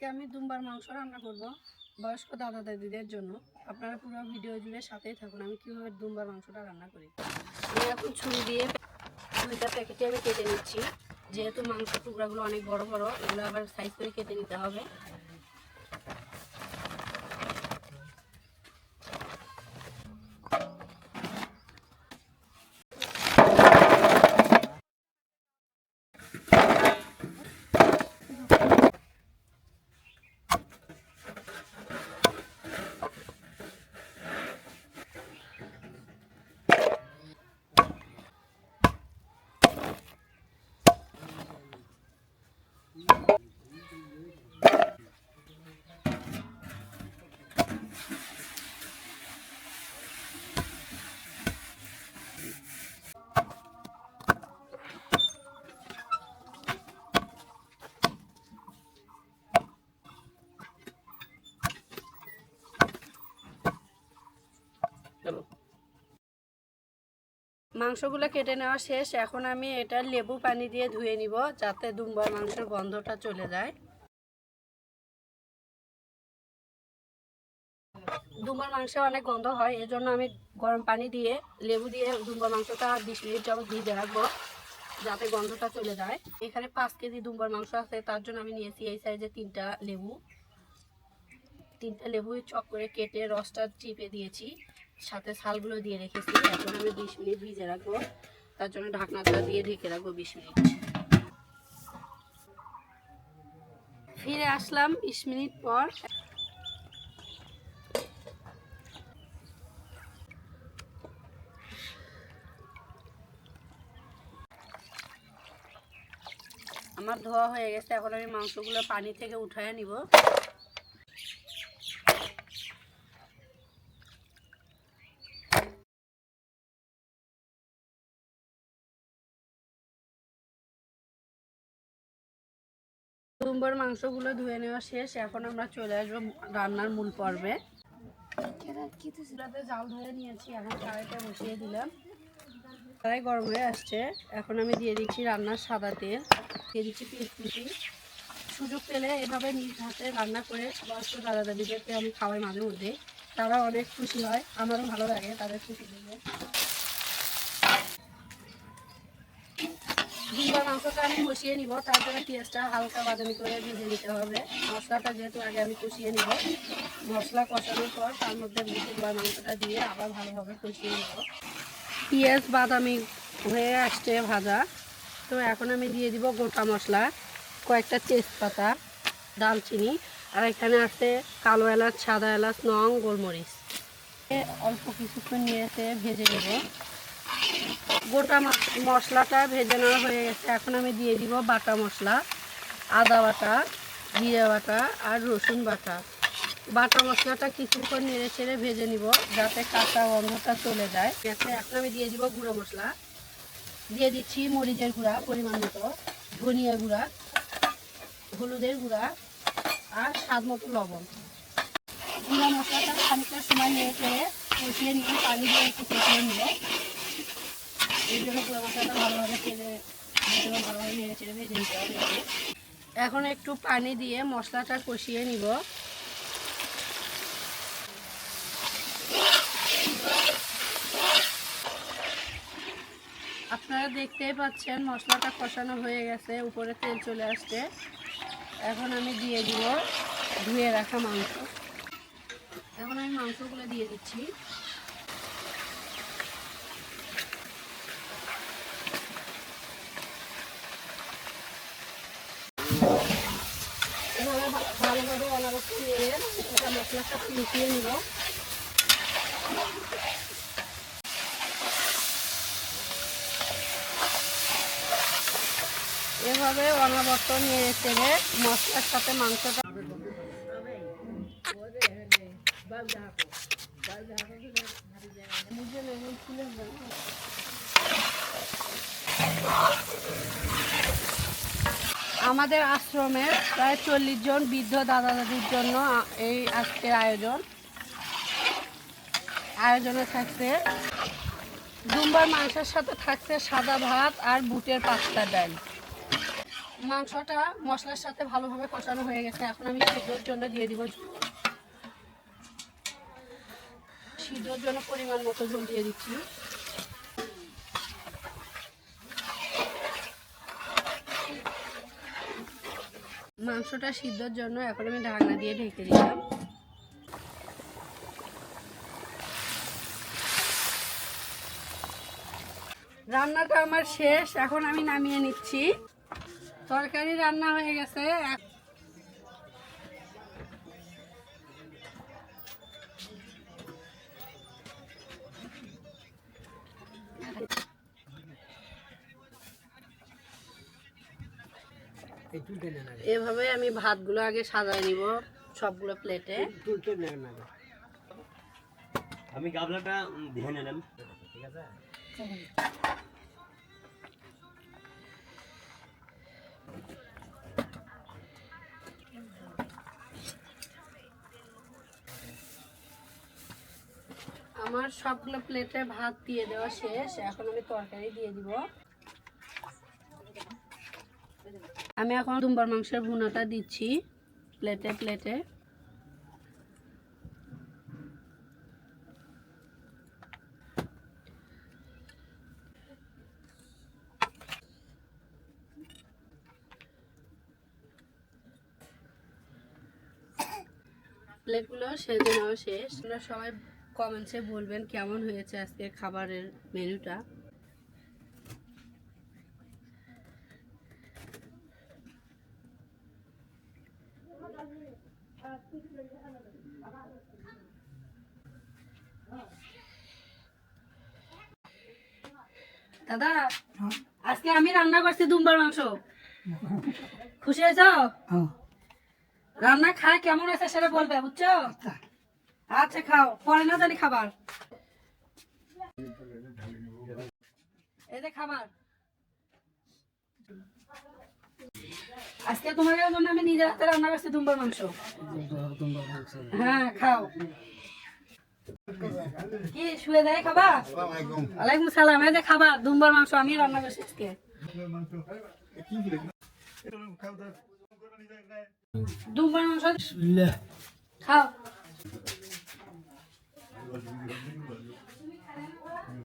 আজকে আমি দুম্বার মাংস রান্না করব বয়স্ক দাদা দাদিদের জন্য। আপনারা পুরো ভিডিও জুড়ে সাথেই থাকুন, আমি কীভাবে দুম্বার মাংসটা রান্না করি। আমি এখন ছুরি দিয়ে দুইটা প্যাকেটে আমি কেটে নিচ্ছি। যেহেতু মাংস টুকরাগুলো অনেক বড় বড়, এগুলো আবার সাইজ করে কেটে নিতে হবে। মাংসগুলো কেটে নেওয়া শেষ। এখন আমি এটা লেবু পানি দিয়ে ধুয়ে নিব যাতে দুম্বার মাংসের গন্ধটা চলে যায়। দুম্বার মাংসে অনেক গন্ধ হয়, এজন্য আমি গরম পানি দিয়ে লেবু দিয়ে দুম্বার মাংসটা বিশ মিনিট যাবত ভিজে রাখব যাতে গন্ধটা চলে যায়। এখানে পাঁচ কেজি দুম্বার মাংস আছে, তার জন্য আমি নিয়েছি এই সাইজে তিনটা লেবু। তিনটা লেবু চক করে কেটে রসটা চিপে দিয়েছি। সাথে ছালগুলো দিয়ে রেখেছি। এখন আমি বিশ মিনিট ভিজে রাখব। তার জন্য ঢাকনাটা দিয়ে ঢেকে রাখব বিশ মিনিট। ফিরে আসলাম বিশ মিনিট পর। আমার ধোয়া হয়ে গেছে। এখন আমি মাংসগুলো পানি থেকে উঠায় নিব। দুম্বার মাংসগুলো ধুয়ে নেওয়া শেষ, এখন আমরা চলে আসব রান্নার মূল পর্বে। চুলাতে জাল ধরে নিয়েছি, এখন কড়াইটা বসিয়ে দিলাম। কড়াই গরম হয়ে আসছে, এখন আমি দিয়ে দিচ্ছি রান্নার সাদা তেল, দিয়ে দিচ্ছি কুচি সুযোগ পেলে এভাবে নিজ হাতে রান্না করে বয়স্ক দাদা দাদিদেরকে আমি খাওয়াই মাঝে মধ্যে। তারা অনেক খুশি হয়, আমারও ভালো লাগে তাদের খুশি দেখে। মাংসটা আমি কষিয়ে নিব তারপরে পেঁয়াজটা হালকা বাদামি করে ভেজে নিতে হবে। মশলাটা যেহেতু আগে আমি কষিয়ে নিব, মশলা কষানোর পর তার মধ্যে দুবার মাংসটা দিয়ে আবার ভালোভাবে কষিয়ে নিব। পেঁয়াজ, বাদামি হয়ে আসছে ভাজা, তো এখন আমি দিয়ে দিব গোটা মশলা, কয়েকটা তেজপাতা দালচিনি আর এখানে আছে কালো এলাচ, সাদা এলাচ, নং, গোলমরিচ। অল্প কিছুক্ষণ নিয়ে এসে ভেজে নেব। গোটা মশলাটা ভেজে নেওয়া হয়ে গেছে। এখন আমি দিয়ে দিব বাটা মশলা, আদা বাটা, জিরে বাটা আর রসুন বাটা। বাটা মশলাটা কিছুক্ষণ নেড়ে ছেড়ে ভেজে নিব যাতে কাঁচা গন্ধটা চলে যায়। এতে এখন আমি দিয়ে দিব গুঁড়ো মশলা। দিয়ে দিচ্ছি মরিচের গুঁড়া পরিমাণ মতো, ধনিয়া গুঁড়া, হলুদের গুঁড়া আর স্বাদ মতো লবণ। গুঁড়া মশলাটা খানিকটা সময় নিয়ে ছেড়ে কষিয়ে নিয়ে পানি দিয়ে একটু কষিয়ে নিব। এই জন্য ভালোভাবে হবে এখন একটু পানি দিয়ে মশলাটা কষিয়ে নিব। আপনারা দেখতেই পাচ্ছেন মশলাটা কষানো হয়ে গেছে, উপরে তেল চলে আসছে। এখন আমি দিয়ে দিব ধুয়ে রাখা মাংস। এখন আমি মাংসগুলো দিয়ে দিচ্ছি এভাবে ভা- ভালোভাবে অনারক্ত নিয়ে এটা মশলাটা মিশিয়ে নিব। এভাবে অনাবর্ত নিয়ে চেড়ে মশলার সাথে মাংসটা আমাদের আশ্রমের প্রায় চল্লিশ জন বৃদ্ধ দাদা দাদির জন্য এই আজকের আয়োজন। আয়োজনে থাকছে দুম্বার মাংসের সাথে থাকছে সাদা ভাত আর বুটের পাস্তা ডাল। মাংসটা মশলার সাথে ভালোভাবে কষানো হয়ে গেছে। এখন আমি সিদ্ধর জন্য দিয়ে দিব সিদ্ধর জন্য পরিমাণ মতো জল দিয়ে দিচ্ছি। মাংসটা সিদ্ধর জন্য এখন আমি ঢাকনা দিয়ে ঢেকে দিলাম। রান্নাটা আমার শেষ, এখন আমি নামিয়ে নিচ্ছি। তরকারি রান্না হয়ে গেছে। এভাবে আমি ভাতগুলো আগে সাজায় নিব সবগুলো প্লেটে তুলতে নেন আগে আমি গাবলাটা ধুয়ে নিলাম। ঠিক আছে? আমার সবগুলো প্লেটে ভাত দিয়ে দেওয়া শেষ। এখন আমি তরকারি দিয়ে দিব। আমি এখন দুম্বার মাংসের ভুনাটা দিচ্ছি, প্লেটে প্লেটে। প্লেটগুলো সেজে নেওয়া শেষ। আপনারা সবাই কমেন্টসে বলবেন কেমন হয়েছে আজকে খাবারের মেনুটা। দাদা আজকে আমি রান্না করছি দুম্বার মাংস। খুশি হয়েছ? রান্না খায় কেমন আছে সেটা বলবে বুঝছ? আচ্ছা খাও। পরে না জানি খাবার। এই যে খাবার। আজকে তোমার জন্য আমি নিজে হাতে রান্না করছি দুম্বার মাংস। হ্যাঁ খাও। কি শুয়ে যায় খাবার ওয়ালাইকুম সালাম এই যে খাবার দুম্বার মাংস আমি রান্না করছি আজকে। দুম্বার মাংস খাও।